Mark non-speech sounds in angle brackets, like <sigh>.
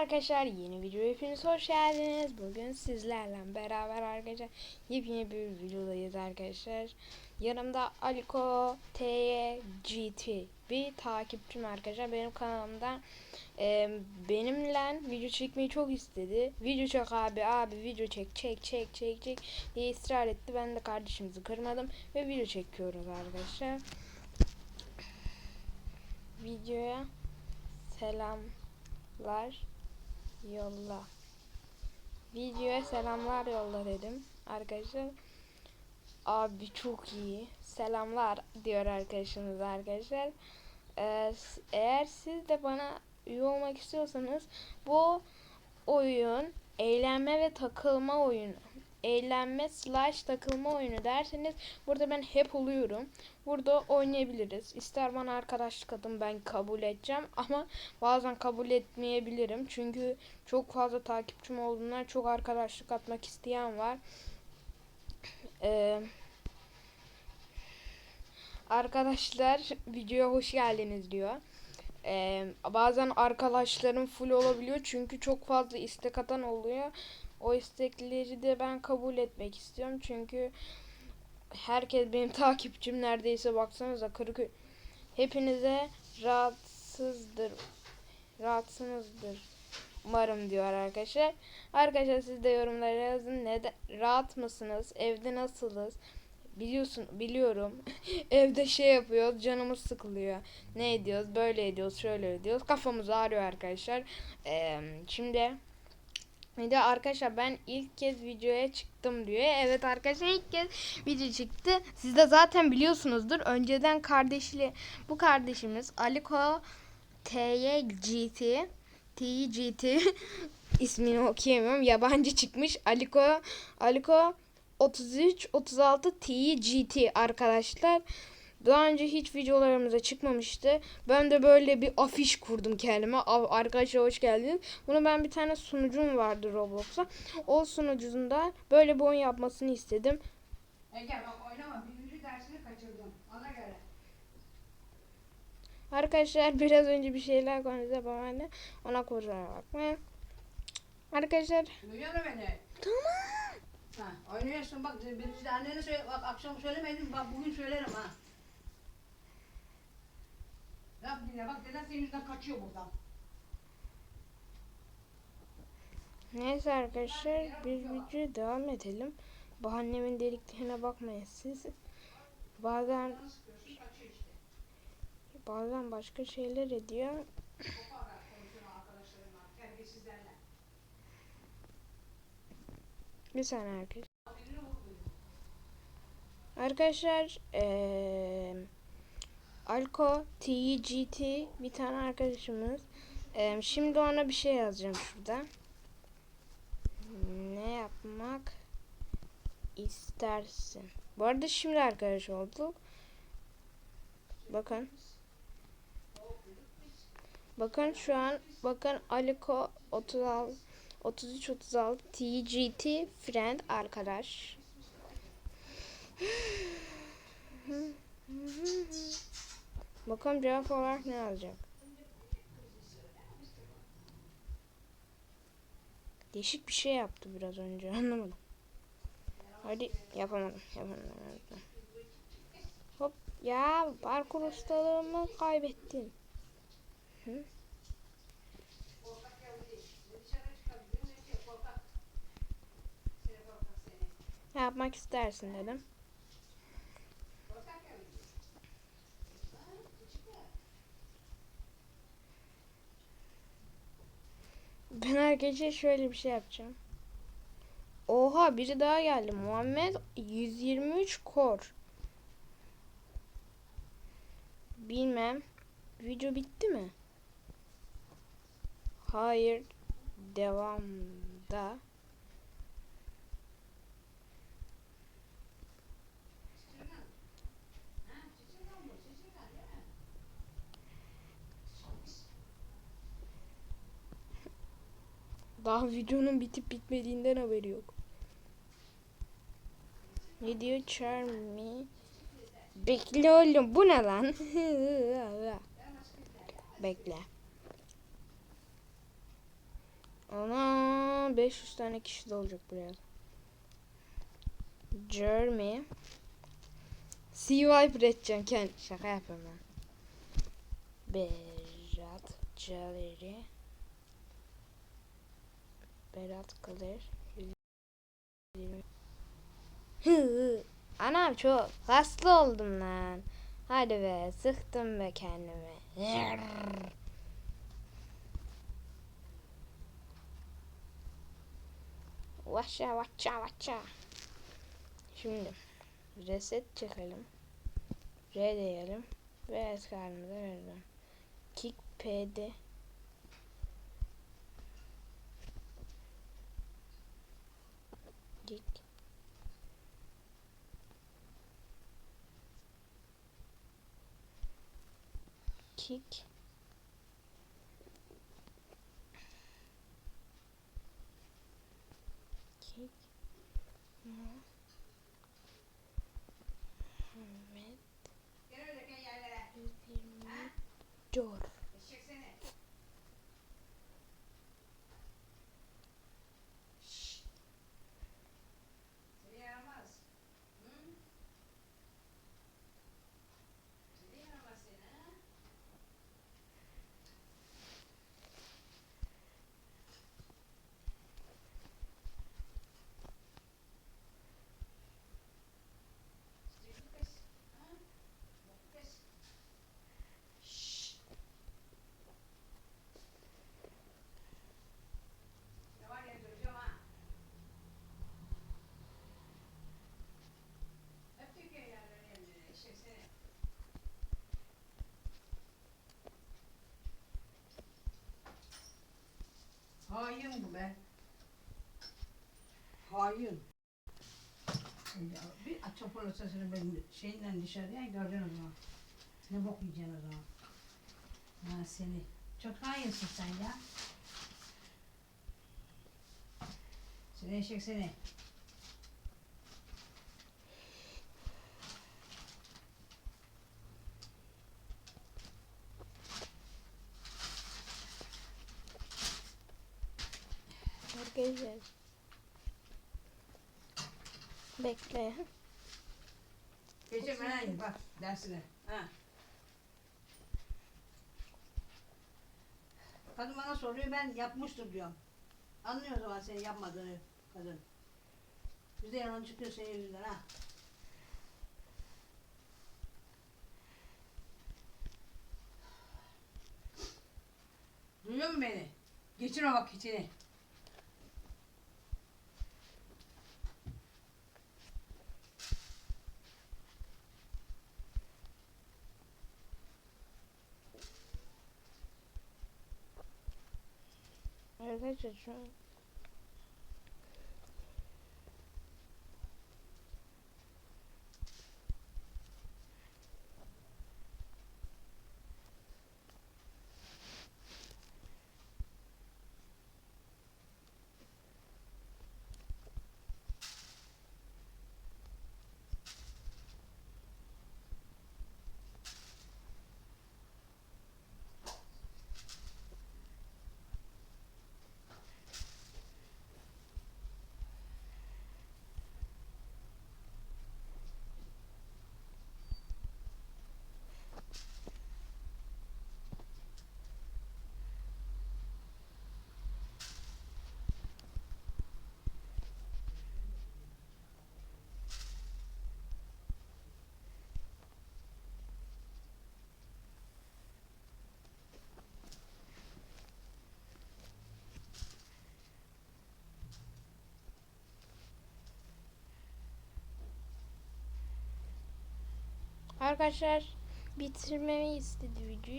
arkadaşlar yeni video hepiniz hoş geldiniz. Bugün sizlerle beraber arkadaşlar yepyeni bir videodayız arkadaşlar. Yanımda Aliko TGT bir takipçim arkadaşlar benim kanalımda e, benimle video çekmeyi çok istedi. Video çek abi abi video çek çek çek çek çek diye ısrar etti. Ben de kardeşimizi kırmadım ve video çekiyoruz arkadaşlar. Videoya selamlar yolla. Videoya selamlar yolla dedim arkadaşlar. Abi çok iyi. Selamlar diyor arkadaşımız arkadaşlar. Ee, eğer siz de bana üye olmak istiyorsanız bu oyun eğlenme ve takılma oyunu. Eğlenme slash takılma oyunu derseniz burada ben hep oluyorum. Burada oynayabiliriz. İster bana arkadaşlık atın ben kabul edeceğim ama bazen kabul etmeyebilirim. Çünkü çok fazla takipçim olduğundan çok arkadaşlık atmak isteyen var. Ee, arkadaşlar videoya hoş geldiniz diyor. Ee, bazen arkadaşlarım full olabiliyor çünkü çok fazla istek atan oluyor. O istekleri de ben kabul etmek istiyorum çünkü herkes benim <laughs> takipçim neredeyse baksanıza 40 hepinize rahatsızdır rahatsızdır umarım diyor arkadaşlar. Arkadaşlar siz de yorumlara yazın. Neden rahat mısınız? Evde nasılız? Biliyorsun biliyorum. <laughs> Evde şey yapıyoruz. Canımız sıkılıyor. Ne ediyoruz? Böyle ediyoruz. Şöyle ediyoruz. Kafamız ağrıyor arkadaşlar. Ee, şimdi de arkadaşlar ben ilk kez videoya çıktım diyor. Evet arkadaşlar ilk kez video çıktı. Siz de zaten biliyorsunuzdur. Önceden kardeşli bu kardeşimiz Aliko TYGT TGT <laughs> ismini okuyamıyorum. Yabancı çıkmış. Aliko Aliko 33 36 TGT arkadaşlar. Daha önce hiç videolarımıza çıkmamıştı. Ben de böyle bir afiş kurdum kendime. Arkadaşlar hoş geldiniz. Bunu ben bir tane sunucum vardı Roblox'a. O sunucunda böyle bir oyun yapmasını istedim. Ege bak oynama. Birinci dersini kaçırdım. Ona göre. Arkadaşlar biraz önce bir şeyler konuştu babaanne. Ona kusura bakmayın. Arkadaşlar Duyuyor beni? tamam. Ha, oynuyorsun bak birinci de annene söyle. Bak akşam söylemedim. Bak bugün söylerim ha. Laf dinle bak deden senin yüzünden kaçıyor buradan. Neyse arkadaşlar bir videoya devam edelim. Babaannemin deliklerine bakmayın siz. Bazen işte. bazen başka şeyler ediyor. Bir saniye arkadaşlar. Arkadaşlar eee Alko TGT bir tane arkadaşımız. Eee, şimdi ona bir şey yazacağım şurada. Ne yapmak istersin? Bu arada şimdi arkadaş olduk. Bakın. Bakın şu an bakın Aliko 36 33 36 TGT friend arkadaş. Bakalım cevap olarak ne yazacak? Değişik bir şey yaptı biraz önce <laughs> anlamadım. Hadi yapamadım yapamadım. Hop ya parkur ustalığımı kaybettim. Hı? Korkak yavru değil. Ne dışarı çıkabilir ne şey korkak. Seni korkak seni. Ne yapmak istersin dedim. Korkak yavru değil. Ha, küçük ya. Ben herkese şöyle bir şey yapacağım. Oha biri daha geldi. Muhammed 123 kor. Bilmem. Video bitti mi? Hayır. Devamda. Daha videonun bitip bitmediğinden haberi yok. Ne diyor Charmy? Bekle oğlum bu ne lan? <laughs> Bekle. Ana 500 tane kişi de olacak buraya. Jeremy. C-Vibe üreteceğim kendi. Şaka yapıyorum ben. Berat Caleri. Berat Kalır. 120. Hı hı. Anam çok hasta oldum lan. Hadi be sıktım be kendimi. Vaşa vaça vaça. Şimdi reset çekelim. R diyelim. Ve eski halimize verelim. Kick PD. Kick. Kick. Kick. Muhammed Gel öyle gel yerlere. 120 Cor. Eşek seni. Şşş. Seni yaramaz. Hı? Seni yaramaz seni ha? Sıcak kız. Ha? Bak kız. Şşş. Ne var ya duracağım ha. Hep Türkiye yerlerine yerlerine eşek seni. Hain bu be. Hain. Ya bir aç o sesini benim şeyinden dışarıya göreceksin o zaman. Ne bok yiyeceksin o zaman. Ha seni. Çok hainsin sen ya. Seni eşek seni. Arkadaşlar. Bekle. Geçen ben bak dersine. Ha. Kadın bana soruyor ben yapmıştır diyorum. Anlıyor o zaman senin yapmadığını kadın. Bize yalan çıkıyor senin yüzünden ha. Duyuyor musun beni? Geçin o vakitini. Arkadaşlar şu an Arkadaşlar bitirmemi istedi videoyu.